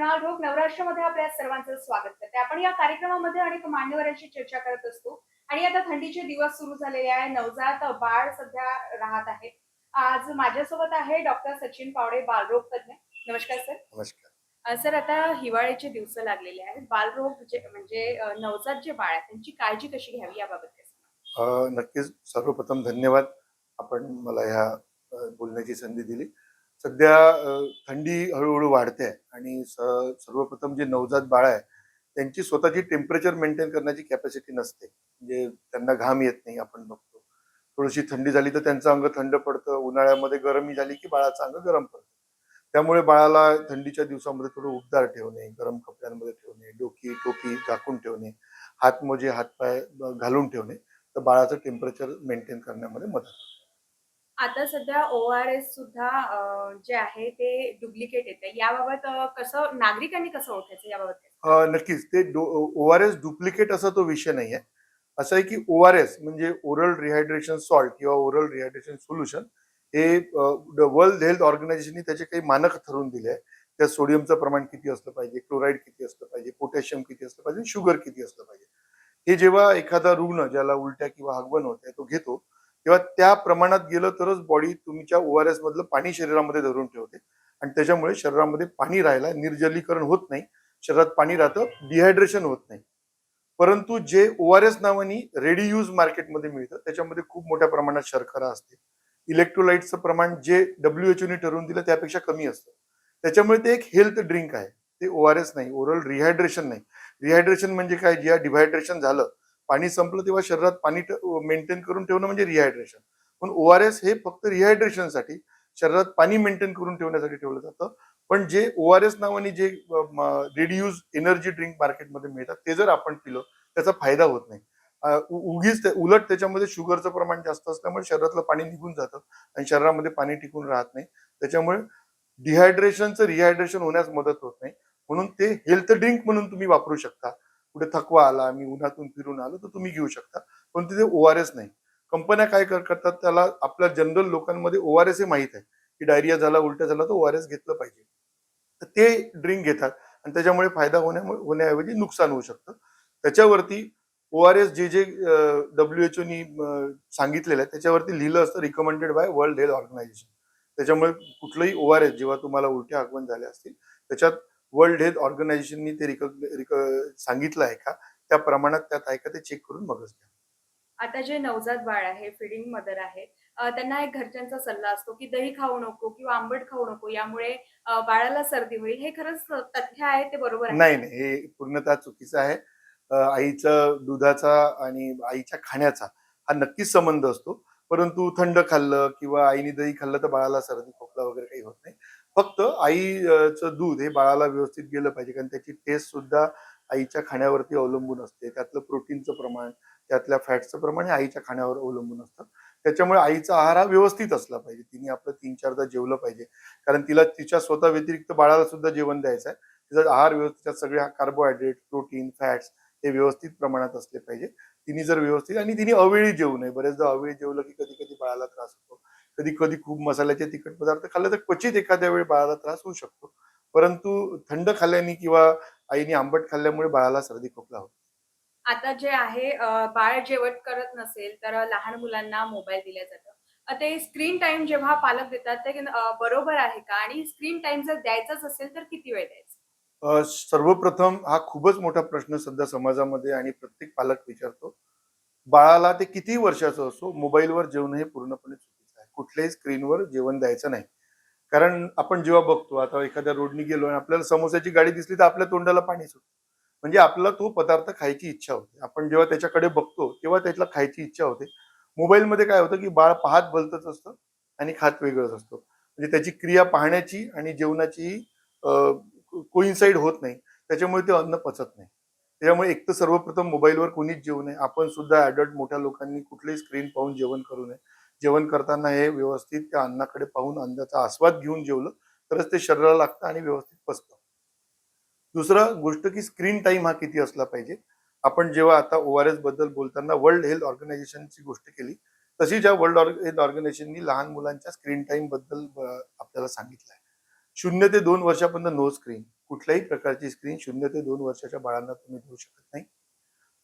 मृणाल ढोक नवराष्ट्रामध्ये आपल्या सर्वांचं स्वागत करते. आपण या कार्यक्रमामध्ये अनेक मान्यवरांशी चर्चा करत असतो. आणि आता थंडीचे दिवस सुरू झालेले आहे. नवजात बाळ सध्या राहत आहे. आज माझ्यासोबत आहे डॉक्टर सचिन पावडे बालरोग तज्ञ नमस्कार सर. नमस्कार. सर आता हिवाळ्याचे दिवस लागलेले आहेत. बालरोग म्हणजे नवजात जे बाळ आहे त्यांची काळजी कशी घ्यावी याबाबत नक्कीच. सर्वप्रथम धन्यवाद. आपण मला ह्या बोलण्याची संधी दिली. सध्या थंडी हळूहळू वाढते आहे आणि सर्वप्रथम जे नवजात बाळ आहे त्यांची स्वतःची टेम्परेचर मेंटेन करण्याची कॅपॅसिटी नसते. म्हणजे त्यांना घाम येत नाही आपण बघतो. थोडीशी थंडी झाली तर त्यांचं अंग थंड पडतं उन्हाळ्यामध्ये गरमी झाली की बाळाचं अंग गरम पडतं. त्यामुळे बाळाला थंडीच्या दिवसामध्ये थोडं उबदार ठेवणे गरम कपड्यांमध्ये ठेवणे डोकी टोपी झाकून ठेवणे हातमोजे हातपाय घालून ठेवणे तर बाळाचं टेम्परेचर मेंटेन करण्यामध्ये मदत होते. आता सध्या ओ आर एस सुद्धा अ, जे आहे ते डुप्लिकेट येते याबाबत अ, कसं नागरिकांनी कसं ओळखायचं याबाबत? काय अ, नक्कीच. ते ओ आर एस डुप्लिकेट असा तो विषय नाही आहे असं आहे की ओ आर एस म्हणजे ओरल रिहायड्रेशन सॉल्ट किंवा ओरल रिहायड्रेशन सोल्युशन हे वर्ल्ड हेल्थ ऑर्गनायझेशनने त्याचे काही मानक ठरवून दिले आहे त्या सोडियमचं प्रमाण किती असलं पाहिजे क्लोराईड किती असलं पाहिजे पोटॅशियम किती असलं पाहिजे शुगर किती असलं पाहिजे. हे जेव्हा एखादा रुग्ण ज्याला उलट्या किंवा हागवण होते तो घेतो तेव्हा त्या प्रमाणात गेलं तरच बॉडी तुमच्या ओ आर एस मधलं पाणी शरीरामध्ये धरून ठेवते. आणि त्याच्यामुळे शरीरामध्ये पाणी राहायला निर्जलीकरण होत नाही. शरीरात पाणी राहतं डिहायड्रेशन होत नाही. परंतु जे ओ आर एस नावानी रेडी यूज मार्केटमध्ये मिळतं त्याच्यामध्ये खूप मोठ्या प्रमाणात शर्करा असते. इलेक्ट्रोलाइटचं प्रमाण जे डब्ल्यू ने ठरवून दिलं त्यापेक्षा कमी असतं. त्याच्यामुळे ते एक हेल्थ ड्रिंक आहे. ते ओ आर एस नाही. ओरल रिहायड्रेशन नाही. रिहायड्रेशन म्हणजे काय? ज्या डिहायड्रेशन झालं पाणी संपलं तेव्हा शरीरात पाणी मेंटेन करून ठेवणं म्हणजे रिहायड्रेशन पण ओ आर एस हे फक्त रिहायड्रेशनसाठी शरीरात पाणी मेंटेन करून ठेवण्यासाठी ठेवलं जातं. पण जे ओ आर एस नावाने जे रेडी एनर्जी ड्रिंक मार्केटमध्ये मिळतात ते जर आपण पिलं त्याचा फायदा होत नाही. उगीच उलट त्याच्यामध्ये शुगरचं प्रमाण जास्त असल्यामुळे शरीरातलं पाणी निघून जातं आणि शरीरामध्ये पाणी टिकून राहत नाही. त्याच्यामुळे डिहायड्रेशनचं रिहायड्रेशन होण्यास मदत होत नाही. म्हणून ते हेल्थ ड्रिंक म्हणून तुम्ही वापरू शकता. कुठे थकवा आला मी उन्हातून फिरून आलो तर तुम्ही घेऊ शकता. पण तिथे ओ आर एस नाही. कंपन्या काय कर- करतात त्याला आपल्या जनरल लोकांमध्ये ओ आर एस हे माहीत आहे की डायरिया झाला उलट्या झाला तर ओ आर एस घेतलं पाहिजे. तर ते ड्रिंक घेतात आणि त्याच्यामुळे फायदा होण्यामुळे होण्याऐवजी नुकसान होऊ शकतं. त्याच्यावरती ओ आर एस जे जे डब्ल्यू एच ओनी सांगितलेलं आहे त्याच्यावरती लिहिलं असतं recommended by world health organisation त्याच्यामुळे कुठलंही ओ आर एस जेव्हा तुम्हाला उलट्या आगमन झाले असतील त्याच्यात वर्ल्ड हेल्थ ऑर्गनायझेशननी ते रिक सांगितलं आहे का? त्या प्रमाणात त्यात आहे का ते चेक करून मगच घ्या आता जे नवजात बाळ आहे फिडिंग मदर आहे त्यांना एक घरच्यांचा सल्ला असतो की दही खाऊ नको किंवा आंबट खाऊ नको यामुळे बाळाला सर्दी होईल. हे खरंच तथ्य आहे ते बरोबर नाही नाही हे पूर्णतः चुकीचं आहे. आईचं दुधाचा आणि आईच्या खाण्याचा हा नक्कीच संबंध असतो. परंतु थंड खाल्लं किंवा आईने दही खाल्लं तर बाळाला सर्दी खोकला वगैरे काही होत नाही. फक्त आईचं दूध हे बाळाला व्यवस्थित गेलं पाहिजे कारण त्याची टेस्ट सुद्धा आईच्या खाण्यावरती अवलंबून असते. त्यातलं प्रोटीनचं प्रमाण त्यातल्या फॅटचं प्रमाण हे आईच्या खाण्यावर अवलंबून असतं. त्याच्यामुळे आईचा आहार हा व्यवस्थित असला पाहिजे. तिने आपलं तीन चारदा जेवलं पाहिजे. कारण तिला तिच्या स्वतः व्यतिरिक्त बाळाला सुद्धा जेवण द्यायचं आहे. तिचा आहार व्यवस्थित सगळे कार्बोहायड्रेट प्रोटीन फॅट्स हे व्यवस्थित प्रमाणात असले पाहिजे. तिने जर व्यवस्थित आणि तिने अवेळी जेवू नये. बरेचदा अवेळी जेवलं की कधी कधी बाळाला त्रास होतो. कधी कधी खूप मसाल्याचे तिखट पदार्थ खाल्ले तर क्वचित एखाद्या वेळी बाळाला त्रास होऊ शकतो. परंतु थंड खाल्ल्याने किंवा आईने आंबट खाल्ल्यामुळे बाळाला सर्दी खोकला होतो. आता जे आहे बाळ जेवण करत नसेल तर लहान मुलांना मोबाईल दिला जातं. ते स्क्रीन टाइम जेव्हा पालक देतात ते बरोबर आहे का? आणि स्क्रीन टाइम जर द्यायचाच असेल तर किती वेळ द्यायचा? सर्वप्रथम हा खूपच मोठा प्रश्न सध्या समाजामध्ये आणि प्रत्येक पालक विचारतो. बाळाला ते किती वर्षाचं असो मोबाईलवर जेवण हे पूर्णपणे कुठल्याही स्क्रीनवर जेवण द्यायचं नाही. कारण आपण जेव्हा बघतो आता एखाद्या रोडनी गेलो आणि आपल्याला समोसाची गाडी दिसली तर आपल्या तोंडाला पाणी सुटतं. म्हणजे आपला तो पदार्थ खायची इच्छा होते. आपण जेव्हा त्याच्याकडे बघतो तेव्हा त्याला खायची इच्छा होते. मोबाईलमध्ये काय होतं की बाळ पाहत बलतच असतं आणि खात वेगळंच असतो. म्हणजे त्याची क्रिया पाहण्याची आणि जेवणाची कोइन्साइड होत नाही. त्याच्यामुळे ते अन्न पचत नाही. त्याच्यामुळे एक तर सर्वप्रथम मोबाईलवर कोणीच जेवू नये. आपण सुद्धा ऍडल्ट मोठ्या लोकांनी कुठलीही स्क्रीन पाहून जेवण करू नये. जेवण करताना हे व्यवस्थित त्या अन्नाकडे पाहून अन्नाचा आस्वाद घेऊन जेवलं तरच ते शरीराला लागतं आणि व्यवस्थित पचतं. दुसरं गोष्ट की स्क्रीन टाईम हा किती असला पाहिजे. आपण जेव्हा आता ओ आर एसबद्दल बोलताना वर्ल्ड हेल्थ ऑर्गनायझेशनची गोष्ट केली तशी ज्या वर्ल्ड हेल्थ ऑर्गनायझेशननी लहान मुलांच्या स्क्रीन टाइमबद्दल आपल्याला सांगितलं आहे शून्य ते दोन वर्षापर्यंत नो स्क्रीन कुठल्याही प्रकारची स्क्रीन शून्य ते दोन वर्षाच्या बाळांना तुम्ही देऊ शकत नाही.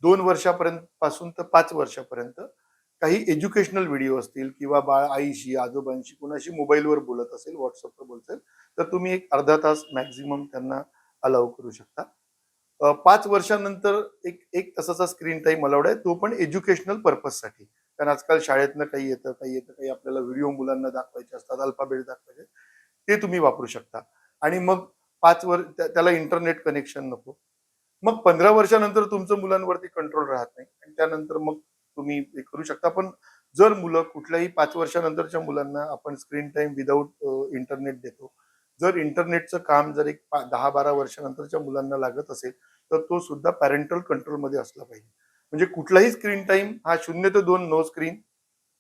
दोन वर्षापर्यंत पासून तर पाच वर्षापर्यंत काही एज्युकेशनल व्हिडिओ असतील किंवा बाळ आईशी आजोबांशी कुणाशी मोबाईलवर बोलत असेल व्हॉट्सअपवर बोलत असेल तर तुम्ही एक अर्धा तास मॅक्झिमम त्यांना अलाव करू शकता. पाच वर्षानंतर एक एक तासाचा स्क्रीन टाईम अलाउड आहे. तो पण एज्युकेशनल पर्पजसाठी कारण आजकाल शाळेतनं काही येतं काही येतं काही आपल्याला व्हिडिओ मुलांना दाखवायचे असतात अल्फाबेट दाखवायचे. ते तुम्ही वापरू शकता. आणि मग पाच वर त्याला इंटरनेट कनेक्शन नको. मग पंधरा वर्षानंतर तुमचं मुलांवरती कंट्रोल राहत नाही. आणि त्यानंतर मग तुम्ही हे करू शकता. पण जर मुलं कुठल्याही पाच वर्षानंतरच्या मुलांना आपण स्क्रीन टाईम विदाऊट इंटरनेट देतो. जर इंटरनेटचं काम जर एक दहा बारा वर्षानंतरच्या मुलांना लागत असेल तर तो सुद्धा पॅरेंटल कंट्रोलमध्ये असला पाहिजे. म्हणजे कुठलाही स्क्रीन टाईम हा शून्य ते दोन नो स्क्रीन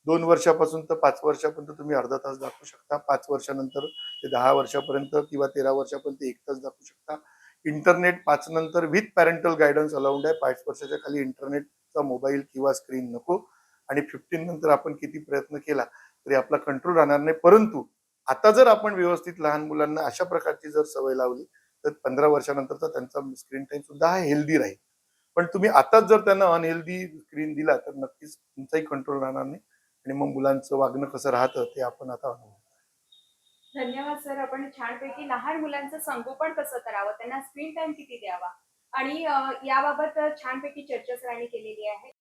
दोन वर्षापासून तर पाच वर्षापर्यंत तुम्ही अर्धा तास दाखवू शकता. पाच वर्षानंतर ते दहा वर्षापर्यंत किंवा तेरा वर्षापर्यंत एक तास दाखवू शकता. इंटरनेट पाच नंतर विथ पॅरेंटल गायडन्स अलाउंड आहे. पाच वर्षाच्या खाली इंटरनेटचा मोबाईल किंवा स्क्रीन नको. आणि फिफ्टीन नंतर आपण किती प्रयत्न केला तरी आपला कंट्रोल राहणार नाही. परंतु आता जर आपण व्यवस्थित लहान मुलांना अशा प्रकारची जर सवय लावली तर पंधरा वर्षानंतरचा त्यांचा स्क्रीन टाइम सुद्धा हा हेल्दी राहील. पण तुम्ही आताच जर त्यांना अनहेल्दी स्क्रीन दिला तर नक्कीच तुमचाही कंट्रोल राहणार नाही. आणि मग मुलांचं वागणं कसं राहतं ते आपण आता अनुभव धन्यवाद सर. आपण छानपैकी लहान मुलांचं संगोपन कसं करावं? त्यांना स्क्रीन टाइम किती द्यावा? आणि याबाबत छानपैकी चर्चा सरांनी केलेली आहे.